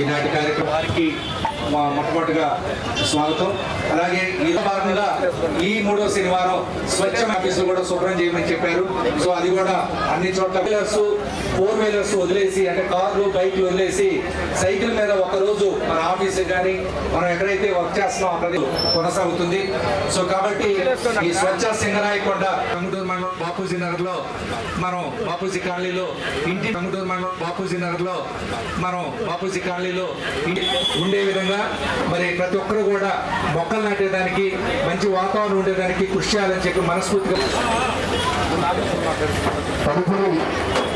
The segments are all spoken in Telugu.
ఈనాటి కార్యక్రమానికి మా మొట్టమొదటిగా స్వాగతం. అలాగే ఈ భాగంగా ఈ మూడో శనివారం స్వచ్ఛ ఆఫీసులు కూడా శుభ్రం చేయమని చెప్పారు. సో అది కూడా అన్ని చోట్ల వీలర్స్ ఫోర్ వీలర్స్ వదిలేసి అంటే కార్లు బైక్లు వదిలేసి సైకిల్ మీద ఒక రోజు మన ఆఫీస్ కానీ మనం ఎక్కడైతే వర్క్ చేస్తున్నాం అక్కడ కొనసాగుతుంది. సో కాబట్టి ఈ స్వచ్ఛ సింగరాయకొండ కంగుటూరు మండలం బాపూజీ నగర్లో మనం బాపూజీ కాలనీలో ఇంటి కంగుటూరు మండలం బాపూజీ నగర్లో మనం బాపూజీ కాలనీలో ఉండే విధంగా మరి ప్రతి ఒక్కరు కూడా మొక్కలు నాటేదానికి మంచి వాతావరణం ఉండేదానికి కృషి చేయాలని చెప్పి మనస్ఫూర్తిగా తదుపరి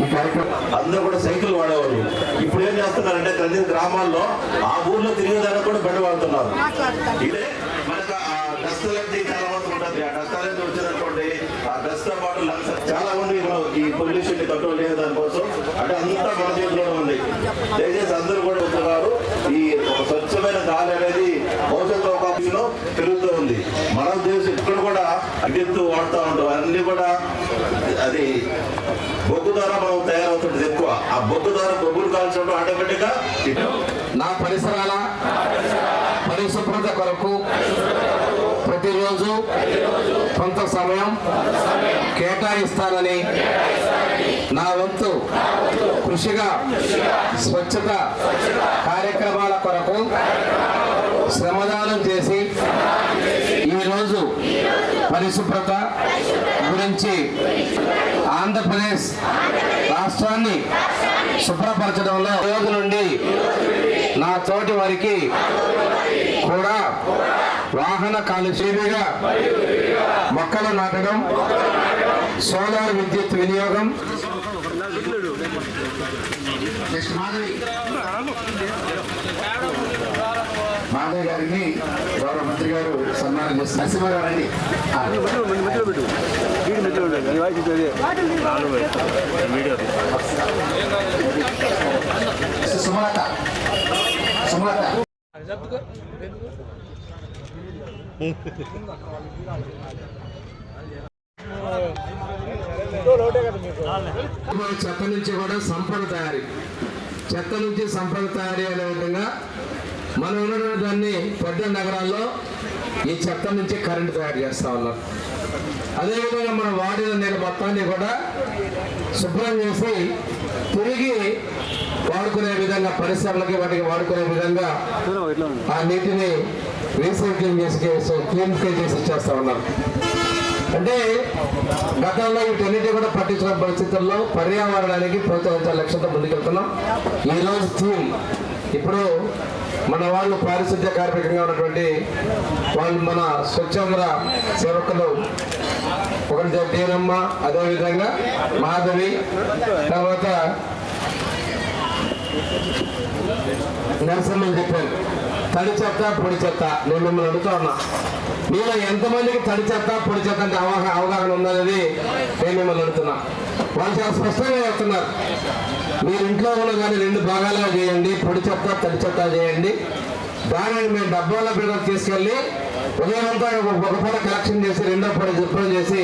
ఈ కార్యక్రమం అందరూ కూడా సైకిల్ వాడేవారు ఇప్పుడు ఏం చేస్తున్నారంటే ప్రతి గ్రామాల్లో ఆ ఊర్లో తిరిగేదానికి కూడా బండి వాడుతున్నారు. ఇదే మనకు ఆ డస్ట్ అనేది చాలా మంది ఉంటుంది. ఆ డస్ట్ అనేది వచ్చిందనుకోండి ఆ డస్ట్తో పాటు చాలా మంది ఈ పొల్యూషన్ని కంట్రోల్ చేసే దానికోసం అంటే అంతా మన చేతిలోనే ఉంది. దయచేసి అందరూ కూడా ఉంటున్నారు. ఈ స్వచ్ఛమైన గాలి అనేది భవిష్యత్తు పెరుగుతూ ఉంది. మన దేశం ఇక్కడ కూడా అగ్గిత్తు వాడుతూ ఉంటాం. అన్ని కూడా అది బొగ్గు ద్వారా మనం తయారవుతుంది ఎక్కువ. ఆ బొగ్గు ద్వారా బొగ్గులు కాల్చడం ఆటోమేటిక్గా నా పరిసరాల పరిశుభ్రత కొరకు ప్రతిరోజు కొంత సమయం కేటాయిస్తానని నా వంతు కృషిగా స్వచ్ఛత కార్యక్రమాల కొరకు శ్రమదానం చేసి ఈరోజు పరిశుభ్రత గురించి ఆంధ్రప్రదేశ్ రాష్ట్రాన్ని శుభ్రపరచడంలో రోజు నుండి నా తోటి వారికి కూడా వాహన కాలుష్యంగా మొక్కలు నాటడం సోలార్ విద్యుత్ వినియోగం. మాధవి. మాధవి గారిని గౌరవ మంత్రి గారు సన్మానం సుమలత. సుమలత. చెత్త నుంచి కూడా సంపద తయారీ. చెత్త నుంచి సంపద తయారీ అనే విధంగా మనం ఉన్నటువంటి దాన్ని పెద్ద నగరాల్లో ఈ చెత్త నుంచి కరెంటు తయారు చేస్తా ఉన్నారు. అదేవిధంగా మనం వాడిన నీళ్ళ మొత్తాన్ని కూడా శుభ్రం చేసి తిరిగి వాడుకునే విధంగా పరిశ్రమలకి వాటికి వాడుకునే విధంగా ఆ నీటిని రీసైక్లింగ్ చేసి క్లీన్ చేసి ఇచ్చేస్తా ఉన్నారు. అంటే గతంలో వీటన్నిటి కూడా పట్టించిన పరిస్థితుల్లో పర్యావరణానికి ప్రోత్సహించే లక్ష్యంతో ముందుకెళ్తున్నాం. ఈ రోజు థీమ్ ఇప్పుడు మన వాళ్ళు పారిశుద్ధ్య కార్మికంగా ఉన్నటువంటి వాళ్ళు మన స్వచ్ఛంద్ర సేవకులు ఒకటి దేనమ్మ అదేవిధంగా మాధవి తర్వాత నరసింహని చెప్పారు. తడి చెత్త పొడి చెత్త. నేను మిమ్మల్ని అడుగుతా ఉన్నా. మీలో ఎంతమందికి తడి చెత్త పొడి చెత్త అంటే అవగాహన అవగాహన ఉందనేది నేను మిమ్మల్ని అడుగుతున్నా. వాళ్ళు చాలా స్పష్టంగా చెప్తున్నారు. మీరు ఇంట్లో ఉన్న కానీ రెండు భాగాలుగా చేయండి. పొడి చెత్త తడి చెత్త చేయండి. దానిని మేము డబ్బాల బిడ్డలు తీసుకెళ్ళి ఉదయమంతా ఒక పూట కలెక్షన్ చేసి రెండో పూట శుభ్రం చేసి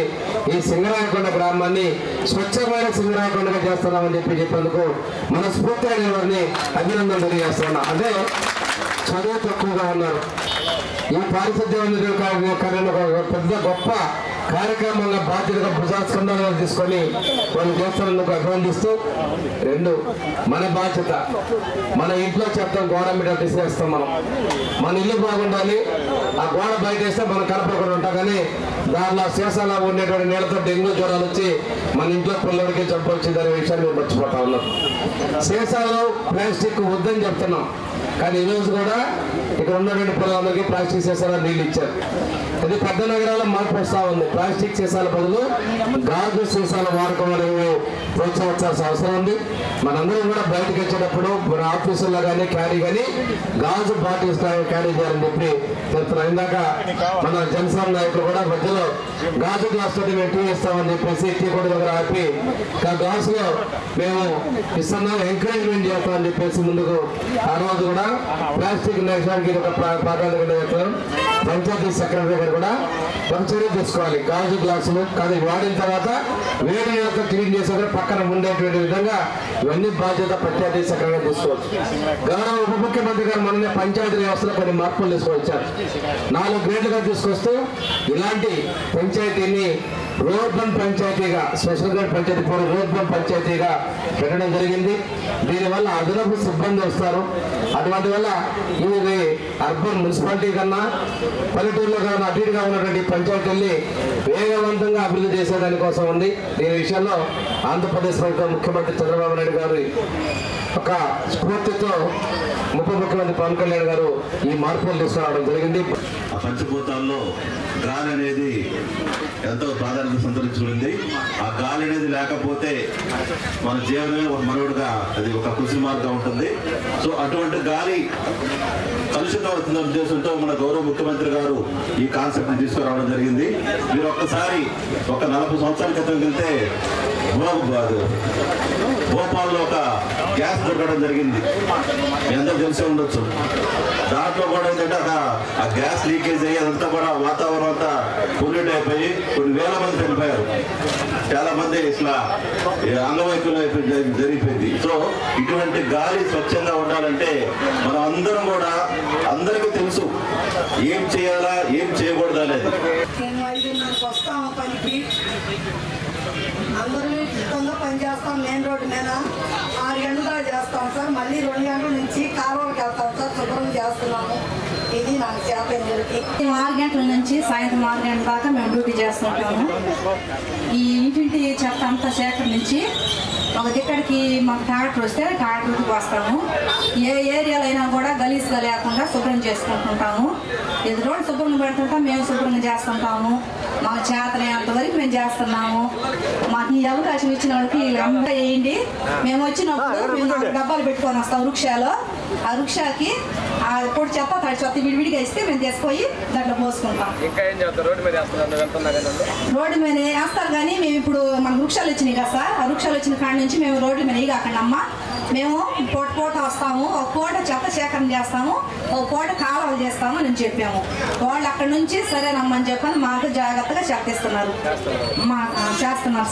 ఈ సింగరాయకొండ గ్రామాన్ని స్వచ్ఛమైన సింగరాయకొండగా చేస్తున్నామని చెప్పి చెప్పేందుకు మనస్ఫూర్తిగా నేను వారిని అభినందన తెలియజేస్తున్నా అదే చదువు తక్కువగా ఉన్నారు. ఈ పారిశుద్ధ్యం కార్యం ఒక పెద్ద గొప్ప కార్యక్రమంగా బాధ్యతగా భుజాస్కంధాలుగా తీసుకొని వాళ్ళు చేస్తున్నందుకు అభినందిస్తూ రెండు మన బాధ్యత మన ఇంట్లో చెప్తాం గోడ మీద తీసేస్తాం మనం. మన ఇల్లు బాగుండాలి ఆ గోడ బయట వేస్తే మనం కనపడకుండా ఉంటాం కానీ దానిలో సీసాలో ఉండేటువంటి నీళ్ళతో డెంగ్యూ జ్వరాలు వచ్చి మన ఇంట్లో పిల్లలకి జబ్బు అనే విషయాన్ని మర్చిపోతా ఉన్నాం. శేషాలు ప్లాస్టిక్ వద్దని చెప్తున్నాం. కానీ ఈరోజు కూడా ఇక్కడ ఉన్నటువంటి పొలాలకి ప్లాస్టిక్ సీసాల నీళ్ళు ఇచ్చారు. ఇది పెద్ద నగరాల్లో మార్పు వస్తూ ఉంది. ప్లాస్టిక్ సీసాల బదులు గాజు సీసాల వాడకం అనేవి ప్రోత్సహించాల్సిన అవసరం ఉంది. మనందరం కూడా బయటకు వచ్చేటప్పుడు మన ఆఫీసుల్లో కానీ క్యారీ కానీ గాజు బాటిల్స్ క్యారీ చేయాలని చెప్పి చెప్తున్నాం ఇందాక మన జనసేన నాయకులు కూడా మధ్యలో గాజు గ్లాస్ తోటి మేము టీ ఇస్తామని చెప్పేసి టీ కూడా దగ్గర ఆపి ఆ గ్లాసులో మేము ఇస్తున్నాం ఎంకరేజ్మెంట్ చేస్తామని చెప్పేసి ముందుకు ఆ రోజు కూడా ప్లాస్టిక్ నేషానికి చేయడానికి ఒక ప్రాధాన్యత చెప్తున్నాం పంచాయతీ సెక్రటరీ గారు కూడా ఒక తీసుకోవాలి. గాజు గ్లాసులు కానీ వాడిన తర్వాత వేడి యొక్క క్లీన్ చేసే పక్కన ఉండేటువంటి విధంగా ఇవన్నీ బాధ్యత పంచాయతీ సెక్రటరీ తీసుకోవచ్చు. గౌరవ ఉప ముఖ్యమంత్రి గారు మొన్న పంచాయతీ వ్యవస్థలో కొన్ని మార్పులు తీసుకొచ్చారు. నాలుగు గ్రేడ్లుగా తీసుకొస్తూ ఇలాంటి పంచాయతీని రోడ్బన్ పంచాయతీగా స్పెషల్ పంచాయతీ పూర్వ రోడ్బన్ పంచాయతీగా పెట్టడం జరిగింది. దీనివల్ల అదనపు సిబ్బంది వస్తారు. అటువంటి వల్ల ఇది అర్బన్ మున్సిపాలిటీ కన్నా పల్లెటూరులో కన్నా అటుగా ఉన్నటువంటి పంచాయతీల్ని వేగవంతంగా అభివృద్ధి చేసేదానికోసం ఉంది. దీని విషయంలో ఆంధ్రప్రదేశ్ ప్రభుత్వం ముఖ్యమంత్రి చంద్రబాబు నాయుడు గారు ఒక స్ఫూర్తితో ఉప ముఖ్యమంత్రి పవన్ కళ్యాణ్ గారు ఈ మార్పులు తీసుకురావడం జరిగింది. ఆ పంచభూతాల్లో గాలి అనేది ఎంతో ప్రాధాన్యత సంతరించుకుంది. ఆ గాలి అనేది లేకపోతే మన జీవనమే ఒక మనవుడుగా అది ఒక కృషి మార్గం ఉంటుంది. సో అటువంటి గాలి కలుషితం ఉద్దేశంతో మన గౌరవ ముఖ్యమంత్రి గారు ఈ కాన్సెప్ట్ తీసుకురావడం జరిగింది. మీరు ఒక్కసారి ఒక నలభై సంవత్సరాల క్రితం వెళ్తే భోపాల్లో ఒక గ్యాస్ దొరకడం జరిగింది. ఎంతో తెలిసే ఉండొచ్చు. దాంట్లో కూడా ఏంటంటే అక్కడ ఆ గ్యాస్ లీకేజ్ అయ్యి అదంతా కూడా వాతావరణం అంతా పొల్యూట్ అయిపోయి కొన్ని వేల మంది చనిపోయారు. చాలా మంది ఇట్లా ఈ అంగవైకల్యం జరిగిపోయింది. సో ఇటువంటి గాలి స్వచ్ఛంగా ఉండాలంటే మనం అందరం కూడా అందరికీ తెలుసు ఏం చేయాలా ఏం చేయకూడదు అనేది. మేము పనికి. అందరూ ఇష్టంగా పని చేస్తాం మెయిన్ రోడ్డు మీద. ఆరు గంటలు చేస్తాం సార్. మళ్ళీ రెండు గంటల నుంచి కాలువకి వెళ్తాం సార్. శుభ్రం చేస్తున్నాము. ఇది నాకు చేపం జరిగి ఆరు గంటల నుంచి సాయంత్రం ఆరు గంటల దాకా మేము డ్యూటీ చేస్తుంటాము. ఈ ఇంటింటి చెత్త అంతా సేకరించి ఒక దిక్కడికి మాకు ట్రాక్టర్ వస్తే ట్రాక్టర్కి వస్తాము. ఏ ఏరియాలో అయినా కూడా గలీజ్గా లేకుండా శుభ్రం చేసుకుంటుంటాము. ఎదురు రోడ్డు శుభ్రంగా పెడుతుంటాం మేము శుభ్రంగా చేస్తుంటాము. మాకు చేతనైనంత వరకు మేము చేస్తున్నాము. మాకు ఈ అవకాశం ఇచ్చిన వాళ్ళకి వీళ్ళంతా వేయండి. మేము వచ్చినప్పుడు మేము డబ్బాలు పెట్టుకొని వస్తాం వృక్షాలో. ఆ వృక్షాకి ఆ పొడి చెత్త తడి చెత్త విడివిడిగా ఇస్తే మేము తీసుకుపోయి దాంట్లో పోసుకుంటాం. ఇంకా ఏం చేస్తారు? రోడ్డు మీద రోడ్డు మీద వేస్తారు కానీ మేము ఇప్పుడు మన వృక్షాలు వచ్చినాయి కదా సార్. ఆ వృక్షాలు వచ్చిన కాడ నుంచి మేము రోడ్డు మీద వేయగాకండి అమ్మ. మేము పూట పూట వస్తాము ఒక పూట చెత్త సేకరణ చేస్తాము ఒక పూట కాలువలు చేస్తాము అని చెప్పాము. వాళ్ళు అక్కడ నుంచి సరేనమ్మని చెప్పని మాకు జాగ్రత్తగా చెప్పిస్తున్నారు మా చేస్తున్నారు